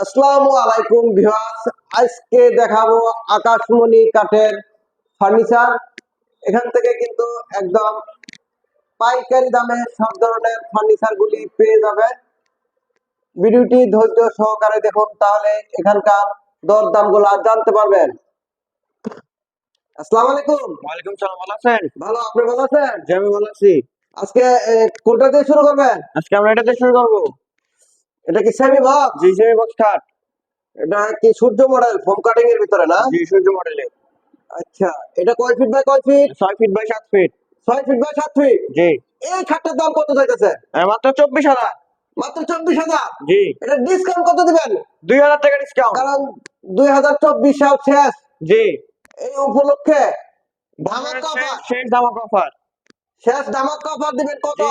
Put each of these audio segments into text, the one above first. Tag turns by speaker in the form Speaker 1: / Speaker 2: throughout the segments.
Speaker 1: আসসালামু আলাইকুম ভিউয়ার্স। আজকে দেখাবো আকাশমণি কাঠের ফার্নিচার। এখান থেকে কিন্তু একদম পাইকারি দামে সব ধরনের ফার্নিচার গুলি পেয়ে যাবেন ভিডিওটি ধৈর্য সহকারে দেখুন তাহলে এখানকার দর দামগুলা জানতে পারবেন। আসসালামু আলাইকুম।
Speaker 2: ওয়ালাইকুম সালাম ভালো আছেন?
Speaker 1: ভালো আপনি ভালো আছেন?
Speaker 2: জি আমি ভালো আছি।
Speaker 1: আজকে কোনটা দিয়ে শুরু করবেন?
Speaker 2: আজকে আমরা এটাতে শুরু করব।
Speaker 1: এটা কি সেমি বক্স
Speaker 2: জি সেমি বক্স কাট
Speaker 1: এটা কি সূর্য মডেল ফোম কাটিং এর ভিতরে না?
Speaker 2: জি সূর্য মডেলের
Speaker 1: আচ্ছা এটা কয় ফিট বাই কয় ফিট
Speaker 2: ছয় ফিট বাই সাত ফিট
Speaker 1: ছয় ফিট বাই সাত ফিট
Speaker 2: জি।
Speaker 1: এই খাটটার দাম কত চাইতেছে
Speaker 2: আর মাত্র চব্বিশ হাজার।
Speaker 1: মাত্র চব্বিশ হাজার?
Speaker 2: জি।
Speaker 1: এটা ডিসকাউন্ট কত দিবেন?
Speaker 2: দুই হাজার টাকা ডিসকাউন্ট
Speaker 1: কারণ দুই হাজার চব্বিশ সাল শেষ।
Speaker 2: জি।
Speaker 1: এই উপলক্ষে ধামাকা অফার
Speaker 2: শেষ ধামাক অফার
Speaker 1: শেষ ধামাকা অফার দিবেন কত?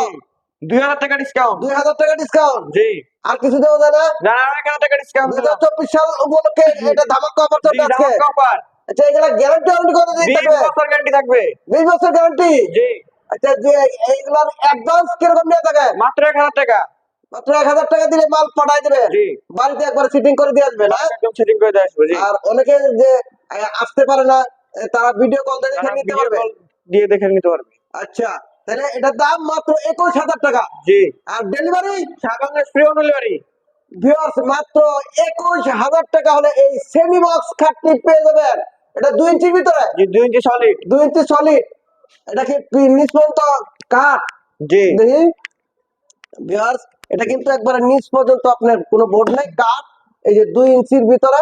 Speaker 2: দুই হাজার টাকা ডিসকাউন্ট
Speaker 1: দুই হাজার টাকা ডিসকাউন্ট
Speaker 2: জি।
Speaker 1: আর কিছু দেওয়া যায় না?
Speaker 2: না এক হাজার টাকা ডিসকাউন্ট
Speaker 1: দুই হাজার চব্বিশ সাল উপলক্ষে এটা ধামাকা অফার চলছে আজকে। আচ্ছা এগুলা গ্যারান্টি ওয়ারেন্টি কত দিন
Speaker 2: বিশ
Speaker 1: থাকবে?
Speaker 2: বছর গ্যারান্টি থাকবে।
Speaker 1: বিশ বছর গ্যারান্টি
Speaker 2: জি।
Speaker 1: আচ্ছা যে এইগুলার অ্যাডভান্স কীরকম নিয়ে থাকে?
Speaker 2: মাত্র এক হাজার টাকা।
Speaker 1: মাত্র এক হাজার টাকা দিলে মাল পাঠাই দেবে।
Speaker 2: জি।
Speaker 1: বাড়িতে একবার সিটিং করে দিয়ে আসবে না?
Speaker 2: একদম সেটিং করে দিয়ে আসব জি।
Speaker 1: আর অনেকে যে আসতে পারে না তারা ভিডিও কল দেখে নিতে পারবে।
Speaker 2: দিয়ে দেখে নিতে পারবে।
Speaker 1: আচ্ছা তাহলে এটার দাম মাত্র একুশ হাজার টাকা।
Speaker 2: জি।
Speaker 1: আর ডেলিভারি
Speaker 2: সাবাঙ্গের ফ্রি হোম ডেলিভারি
Speaker 1: ভিউয়ার্স মাত্র একুশ হাজার টাকা হলে এই সেমি বক্স খাটটি পেয়ে যাবেন। এটা দুই ইঞ্চির ভিতরে।
Speaker 2: দুই ইঞ্চি সলিড
Speaker 1: দুই ইঞ্চি সলিড এটা কি পি- নিচ পর্যন্ত কাঠ?
Speaker 2: জি।
Speaker 1: দেখি। ভিউয়ার্স এটা কিন্তু একবারে নিচ পর্যন্ত আপনার কোনো বোর্ড নাই। কাঠ এই যে দুই ইঞ্চির ভিতরে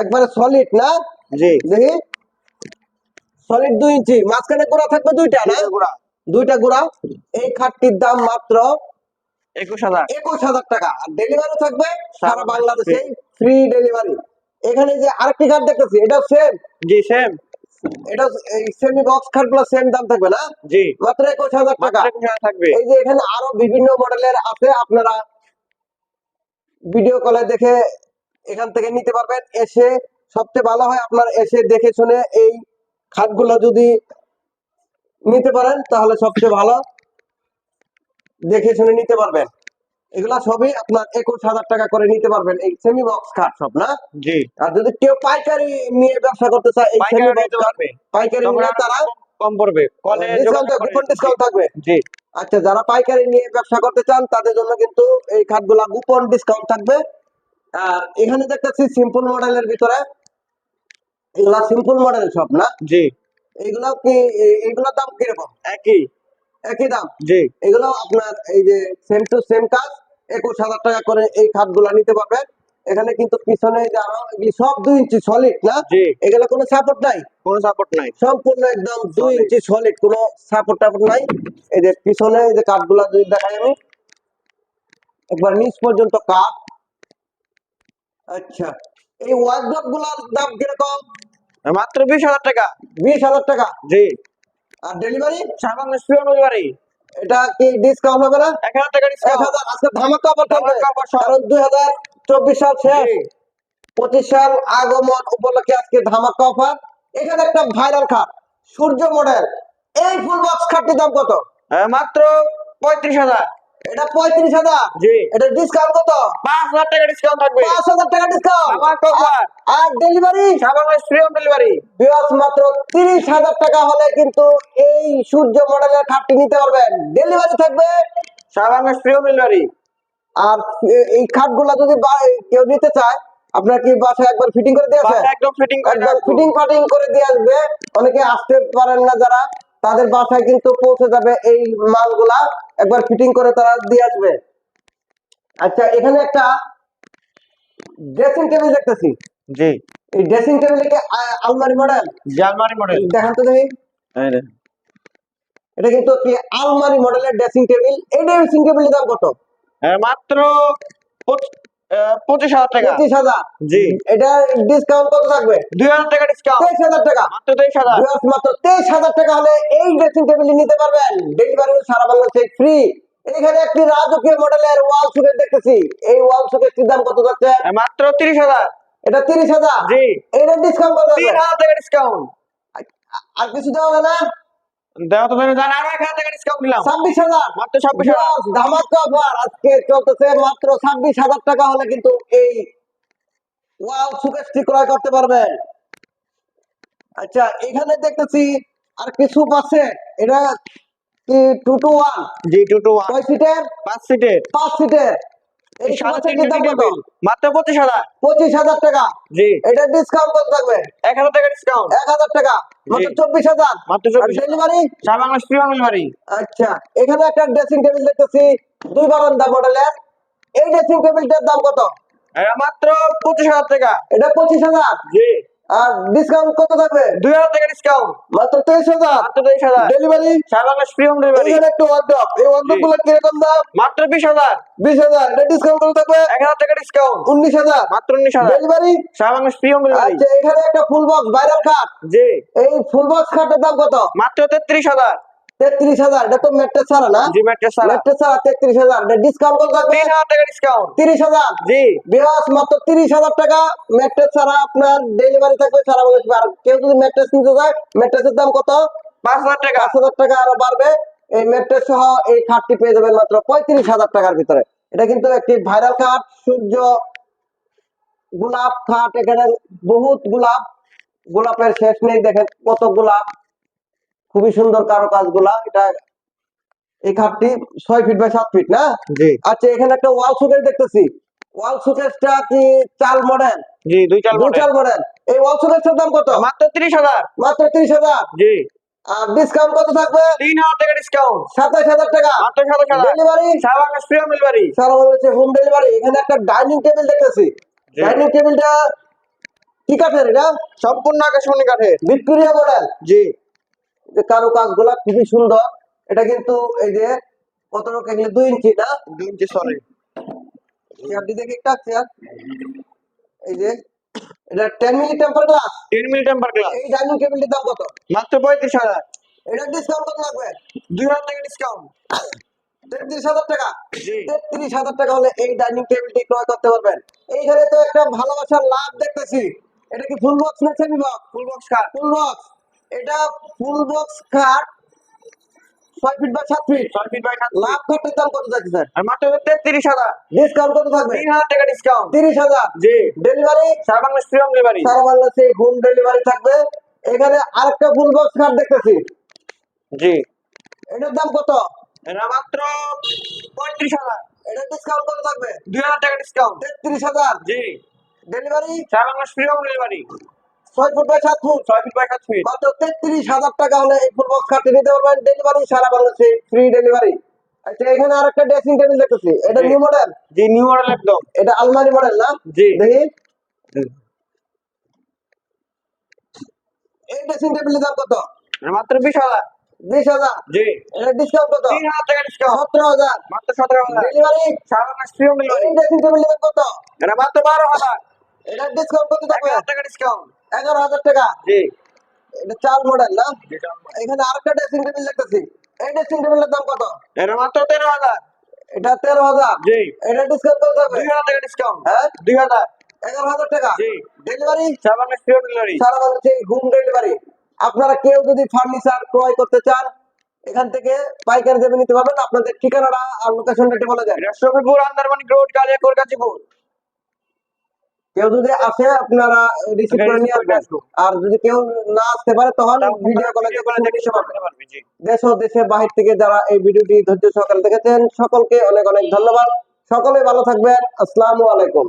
Speaker 1: একবারে সলিড না?
Speaker 2: জি।
Speaker 1: দেখি। সলিড দুই ইঞ্চি। মাঝখানে গোড়া থাকবে দুইটা না?
Speaker 2: গুড়া।
Speaker 1: দুইটা গোড়া এই খাটটির দাম মাত্র
Speaker 2: একুশ হাজার।
Speaker 1: একুশ হাজার টাকা। আর ডেলিভারি থাকবে সারা বাংলাদেশে ফ্রি ডেলিভারি এখানে যে আরেকটি খাট দেখতেছি এটা সেম
Speaker 2: জি সেম
Speaker 1: এটা এই সেমি বক্স খাটগুলো সেম দাম থাকবে না?
Speaker 2: জি।
Speaker 1: মাত্র একুশ হাজার টাকা।
Speaker 2: মাত্র একুশ হাজার থাকবে।
Speaker 1: এই যে এখানে আরও বিভিন্ন মডেলের আছে আপনারা ভিডিও কলে দেখে এখান থেকে নিতে পারবেন। এসে সবচেয়ে ভালো হয় আপনার এসে দেখে শুনে এই খাটগুলো যদি নিতে পারেন তাহলে সবচেয়ে ভালো। দেখে শুনে নিতে পারবেন। এগুলা সবই আপনার একুশ হাজার টাকা করে নিতে পারবেন। এই সেমি বক্স খাট সব না?
Speaker 2: জি।
Speaker 1: আর যদি কেউ পাইকারি নিয়ে ব্যবসা করতে চায় এই সেমি
Speaker 2: পাইকারি
Speaker 1: বক্স পাইকারি
Speaker 2: আরও
Speaker 1: তারা
Speaker 2: কম- পড়বে।
Speaker 1: কুপন ডিসকাউন্ট থাকবে
Speaker 2: জি।
Speaker 1: আচ্ছা যারা পাইকারি নিয়ে ব্যবসা করতে চান তাদের জন্য কিন্তু এই খাটগুলা গোপন ডিসকাউন্ট থাকবে। আর এখানে দেখতেছি সিম্পল মডেলের ভিতরে। এগুলা সিম্পল মডেল সব না?
Speaker 2: জি।
Speaker 1: এগুলা কি এ- এগুলোর দাম কীরকম?
Speaker 2: একই।
Speaker 1: একই দাম?
Speaker 2: জি।
Speaker 1: এগুলো আপনার এই যে সেম টু সেম কাজ একুশ হাজার টাকা করে এই খাটগুলা নিতে পারবেন এখানে কিন্তু পিছনে যে আরও সব দুই ইঞ্চি সলিড না? এগুলো কোনো সাপোর্ট নাই?
Speaker 2: কোনো সাপোর্ট নাই।
Speaker 1: সম্পূর্ণ একদম দুই ইঞ্চি সলিড কোনো সাপোর্ট টাপোর্ট নাই। এই যে পিছনে এই যে কাঠগুলা যদি দেখাই আমি একবার নিচ পর্যন্ত কাঠ। আচ্ছা। এই ওয়ার্ড্রপগুলার দাম কীরকম?
Speaker 2: মাত্র বিশ হাজার টাকা।
Speaker 1: বিশ হাজার টাকা?
Speaker 2: জি।
Speaker 1: আর ডেলিভারি
Speaker 2: ফ্রি ডেলিভারি
Speaker 1: এটা কি ডিসকাউন্ট হবে না?
Speaker 2: এক হাজার টাকা ডিসকাউন্ট
Speaker 1: আজকে ধামাকা অফার থাকবে কারণ দুই হাজার চব্বিশ সাল শেষ। পঁচিশ সাল আগমন উপলক্ষে আজকে ধামাকা অফার এখানে একটা ভাইরাল খাট সূর্য মডেল এই ফুল বক্স খাটটির দাম কত?
Speaker 2: মাত্র পঁয়ত্রিশ হাজার।
Speaker 1: এটা পঁয়ত্রিশ হাজার। এটা ডিসকাউন্ট কত?
Speaker 2: পাঁচ হাজার টাকা ডিসকাউন্ট থাকবে।
Speaker 1: পাঁচ হাজার টাকা ডিসকাউন্ট আর ডেলিভারি
Speaker 2: সাবাঙ্গের ফ্রি হোম ডেলিভারি
Speaker 1: বিয়াস মাত্র তিরিশ হাজার টাকা হলে কিন্তু এই সূর্য মডেলের খাটটি নিতে পারবেন। ডেলিভারি থাকবে।
Speaker 2: সাবাঙ্গের ফ্রি হোম ডেলিভারি
Speaker 1: আর এ- এই খাটগুলা যদি কেউ নিতে চায় আপনার কি বাসায় একবার ফিটিং করে দিয়ে আসে?
Speaker 2: একদম ফিটিং
Speaker 1: একদম ফিটিং ফাটিং করে দিয়ে আসবে। অনেকে আসতে পারেন না যারা। তাদের বাসায় কিন্তু পৌঁছে যাবে এই মালগুলা। একবার ফিটিং করে তারা দিয়ে আসবে। আচ্ছা এখানে একটা ড্রেসিং টেবিল দেখতেছি।
Speaker 2: জি।
Speaker 1: এই ড্রেসিং টেবিল কি আলমারি মডেল
Speaker 2: জি আলমারি মডেল
Speaker 1: দেখান তো দেখি। এটা কিন্তু কি আলমারি মডেলের ড্রেসিং টেবিল এই ড্রেসিং টেবিলের দাম কত?
Speaker 2: মাত্র পঁচ- আহ, পঁচিশ হাজার টাকা।
Speaker 1: পঁচিশ হাজার।
Speaker 2: জি।
Speaker 1: এটা ডিসকাউন্ট কত থাকবে?
Speaker 2: দুই হাজার টাকা ডিসকাউন্ট
Speaker 1: তেইশ হাজার টাকা।
Speaker 2: মাত্র তেইশ হাজার।
Speaker 1: মাত্র তেইশ হাজার টাকা হলে এই ড্রেসিং টেবিল নিতে পারবেন। ডেলিভারি সারা বাংলাদেশে ফ্রি এখানে একটি রাজকীয় মডেলের ওয়াল সুকেট দেখতেছি। এই ওয়াল সুকেটটির দাম কত যাচ্ছে?
Speaker 2: মাত্র তিরিশ হাজার।
Speaker 1: এটা তিরিশ হাজার।
Speaker 2: জি।
Speaker 1: এটা ডিসকাউন্ট কত
Speaker 2: তিন হাজার টাকা ডিসকাউন্ট
Speaker 1: আর কিছু দেওয়া হবে না?
Speaker 2: দেওয়া তো ধরে জান এক হাজার টাকা ডিসকাউন্ট দিলাম
Speaker 1: ছাব্বিশ হাজার।
Speaker 2: মাত্র ছাব্বিশ হাজার।
Speaker 1: ধামাকা অফার আজকে চলতেছে মাত্র ছাব্বিশ হাজার টাকা হলে কিন্তু এই ওয়াও সুকেশটি ক্রয় করতে পারবেন। আচ্ছা এখানে দেখতেছি আর কিছু আছে এটা কি টু টু ওয়ান
Speaker 2: জি টু টু ওয়ান
Speaker 1: কয় সিটের
Speaker 2: পাঁচ সিটের
Speaker 1: পাঁচ সিটের
Speaker 2: মাত্র পঁচিশ হাজার।
Speaker 1: পঁচিশ হাজার টাকা।
Speaker 2: জি।
Speaker 1: এটা ডিসকাউন্ট কত থাকবে।
Speaker 2: এক হাজার টাকা ডিসকাউন্ট
Speaker 1: এক হাজার টাকা। মাত্র চব্বিশ হাজার।
Speaker 2: মাত্র
Speaker 1: ডেলিভারি
Speaker 2: সারা বাংলাদেশ ফ্রি ডেলিভারি
Speaker 1: আচ্ছা। এখানে একটা ড্রেসিং টেবিল দেখতেছি। দুই বারান্দা মডেলের এই ড্রেসিং টেবিলটার দাম কত?
Speaker 2: মাত্র পঁচিশ হাজার টাকা।
Speaker 1: এটা পঁচিশ হাজার।
Speaker 2: জি।
Speaker 1: আর ডিসকাউন্ট কত থাকবে?
Speaker 2: দুই হাজার টাকা ডিসকাউন্ট
Speaker 1: মাত্র তেইশ হাজার।
Speaker 2: মাত্র তেইশ হাজার।
Speaker 1: ডেলিভারি
Speaker 2: সারা বাংলাদেশ ফ্রি হোম ডেলিভারি
Speaker 1: একটা ওয়ার্ডপ এই ওয়ার্ড্রপগুলো কীরকম দাম?
Speaker 2: মাত্র বিশ হাজার।
Speaker 1: বিশ হাজার। এটা ডিসকাউন্ট কত থাকবে?
Speaker 2: এক হাজার টাকা ডিসকাউন্ট
Speaker 1: উনিশ হাজার।
Speaker 2: মাত্র উনিশ হাজার।
Speaker 1: ডেলিভারি
Speaker 2: সারা বাংলাদেশ ফ্রি হোম ডেলিভারি
Speaker 1: আচ্ছা এখানে একটা ফুল বক্স বাইরের খাট
Speaker 2: জি।
Speaker 1: এই ফুল বক্স খাটের দাম কত?
Speaker 2: মাত্র তেত্রিশ হাজার।
Speaker 1: তেত্রিশ হাজার এটা তো মেট্রেস ছাড়া না?
Speaker 2: জি ম্যাট্রেস সারা
Speaker 1: মেট্রেস ছাড়া তেত্রিশ হাজার এটা ডিসকাউন্ট কত থাকবে?
Speaker 2: তিন হাজার টাকা ডিসকাউন্ট
Speaker 1: তিরিশ হাজার?
Speaker 2: জি।
Speaker 1: বিরাজ মাত্র তিরিশ হাজার টাকা ছাড়া আপনার ডেলিভারি থাকবে সারা বাংলাদেশ। আর কেউ যদি ম্যাট্রেস নিতে চায় ম্যাট্রেসের দাম কত?
Speaker 2: পাঁচ হাজার টাকা।
Speaker 1: পাঁচ হাজার টাকা আরও বাড়বে। এই সহ এই খাটটি পেয়ে যাবেন মাত্র পঁয়ত্রিশ হাজার টাকার ভিতরে। এটা কিন্তু একটি ভাইরাল খাট সূর্য গোলাপ খাট। এখানে বহুত গোলাপ। গোলাপের শেষ নেই দেখেন কত গোলাপ। খুবই সুন্দর কারও কাজগুলা এটা এই খাটটি ছয় ফিট বাই সাত ফিট না? আচ্ছা এখানে একটা ওয়াল সুকেস দেখতেছি। ওয়াল সুকেসটা কি চাল মডেল
Speaker 2: জি দুই চাল
Speaker 1: দু
Speaker 2: মডেল
Speaker 1: চাল মডেল এই ওয়াল দাম কত?
Speaker 2: মাত্র তিরিশ হাজার।
Speaker 1: মাত্র তিরিশ হাজার?
Speaker 2: জি।
Speaker 1: আর ডিসকাউন্ট কত থাকবে?
Speaker 2: তিন হাজার টাকা ডিসকাউন্ট
Speaker 1: সাতাশ হাজার টাকা।
Speaker 2: মাত্র সাতাশ হাজার।
Speaker 1: ডেলিভারি
Speaker 2: সারা ফ্রি হোম ডেলিভারি
Speaker 1: সারা হোম ডেলিভারি এখানে একটা ডাইনিং টেবিল দেখতেছি। ডাইনিং টেবিলটা কি কাঠের এটা?
Speaker 2: সম্পূর্ণ আকাশমণি কাঠের।
Speaker 1: ভিক্টোরিয়া মডেল
Speaker 2: জি।
Speaker 1: যে কারও কাজগুলা খুবই সুন্দর। এটা কিন্তু এই যে কত রকম এগুলো দুই ইঞ্চি না?
Speaker 2: দুই ইঞ্চি সরি
Speaker 1: চেয়ারটি দেখে একটা চেয়ার এই যে এটা টেন মিলি টেম্পার গ্লাস
Speaker 2: তিন মিনিট টেম্পার গ্লাস
Speaker 1: এই ডাইনিং টেবিলটির দাম কত?
Speaker 2: মাত্র পঁয়ত্রিশ হাজার।
Speaker 1: এটা ডিসকাউন্ট কত লাগবে?
Speaker 2: দুই হাজার টাকা ডিসকাউন্ট
Speaker 1: তেত্রিশ হাজার টাকা? তেত্রিশ হাজার টাকা হলে এই ডাইনিং টেবিলটি ক্রয় করতে পারবেন। এইখানে তো একটা ভালোবাসার লাভ দেখতেছি। এটা কি ফুল বক্স না semi box
Speaker 2: full box
Speaker 1: full box এটা ফুল বক্স খাট ছয় ফিট বা সাত ফিট
Speaker 2: ছয় ফিট বাই সাত
Speaker 1: লাভ খাটের দাম কত স্যার?
Speaker 2: আর মাত্র তেত্রিশ হাজার।
Speaker 1: ডিসকাউন্ট কত থাকবে?
Speaker 2: তিন হাজার টাকা ডিসকাউন্ট
Speaker 1: তিরিশ হাজার।
Speaker 2: জি।
Speaker 1: ডেলিভারি
Speaker 2: সারা বাংলাদেশ ফ্রি হোম ডেলিভারি
Speaker 1: সারা বাংলাদেশে হোম ডেলিভারি থাকবে। এখানে আরেকটা ফুল বক্স খাট দেখতেছি।
Speaker 2: জি।
Speaker 1: এটার দাম কত?
Speaker 2: এটা মাত্র পঁয়ত্রিশ হাজার।
Speaker 1: এটা ডিসকাউন্ট কত থাকবে?
Speaker 2: দুই হাজার টাকা ডিসকাউন্ট
Speaker 1: তেত্রিশ হাজার।
Speaker 2: জি।
Speaker 1: ডেলিভারি
Speaker 2: সারা বাংলাদেশ ফ্রি হোম ডেলিভারি
Speaker 1: ছয় ফুট বাই সাত ফুট।
Speaker 2: ছয় ফিট বাই সাত ফিট।
Speaker 1: মাত্র তেত্রিশ হাজার টাকা হলে এই ফুল বক্স খাটটি নিতে পারবেন ডেলিভারি সারা বাংলাদেশে ফ্রি ডেলিভারি আচ্ছা এখানে আরেকটা ড্রেসিং টেবিল দেখতেছি। এটা নিউ মডেল
Speaker 2: জি নিউ মডেল একদম।
Speaker 1: এটা আলমারি মডেল না?
Speaker 2: জি।
Speaker 1: দেখি। এই ড্রেসিং টেবিলের দাম কত?
Speaker 2: মাত্র বিশ হাজার।
Speaker 1: বিশ হাজার?
Speaker 2: জি।
Speaker 1: এটা ডিসকাউন্ট কত?
Speaker 2: তিন হাজার টাকা ডিসকাউন্ট
Speaker 1: সতেরো হাজার।
Speaker 2: মাত্র সতেরো হাজার।
Speaker 1: ডেলিভারি
Speaker 2: সারা ফ্রি ডেলিভারি
Speaker 1: ড্রেসিং টেবিলের দাম কত?
Speaker 2: এটা মাত্র বারো হাজার।
Speaker 1: এটা ডিসকাউন্ট কত থাকবে?
Speaker 2: হাজার টাকা ডিসকাউন্ট
Speaker 1: এগারো হাজার টাকা।
Speaker 2: জি।
Speaker 1: এটা চাল মডেল না? এখানে আরেকটা ড্রেসিং টেবিল দেখতেছি এই ড্রেসিং টেবিলের দাম কত?
Speaker 2: এটা মাত্র তেরো হাজার।
Speaker 1: এটা তেরো হাজার।
Speaker 2: জি।
Speaker 1: এটা ডিসকাউন্ট কত থাকবে
Speaker 2: দুই হাজার টাকা ডিসকাউন্ট
Speaker 1: হ্যাঁ?
Speaker 2: দুই হাজার।
Speaker 1: এগারো হাজার টাকা?
Speaker 2: জি।
Speaker 1: ডেলিভারি
Speaker 2: সারা বাংলাদেশ হোম ডেলিভারি
Speaker 1: সারা বাংলাদেশে হোম ডেলিভারি আপনারা কেউ যদি ফার্নিচার ক্রয় করতে চান এখান থেকে পাইকারি দেবে নিতে পারবেন। আপনাদের ঠিকানাটা আর লোকেশনটা একটু বলে দেন।
Speaker 2: শফিপুর রোড কালিয়াকোর গাজীপুর।
Speaker 1: কেউ যদি আসে আপনারা রিসিভ করে নিয়ে আসবেন। আর যদি কেউ না আসতে পারে তখন ভিডিও কলে
Speaker 2: ভিডিও কলে দেখে সব জি
Speaker 1: দেশ ও দেশের বাহির থেকে যারা এই ভিডিওটি ধৈর্য সহকারে দেখেছেন সকলকে অনেক অনেক ধন্যবাদ। সকলে ভালো থাকবেন। আসসালামু আলাইকুম।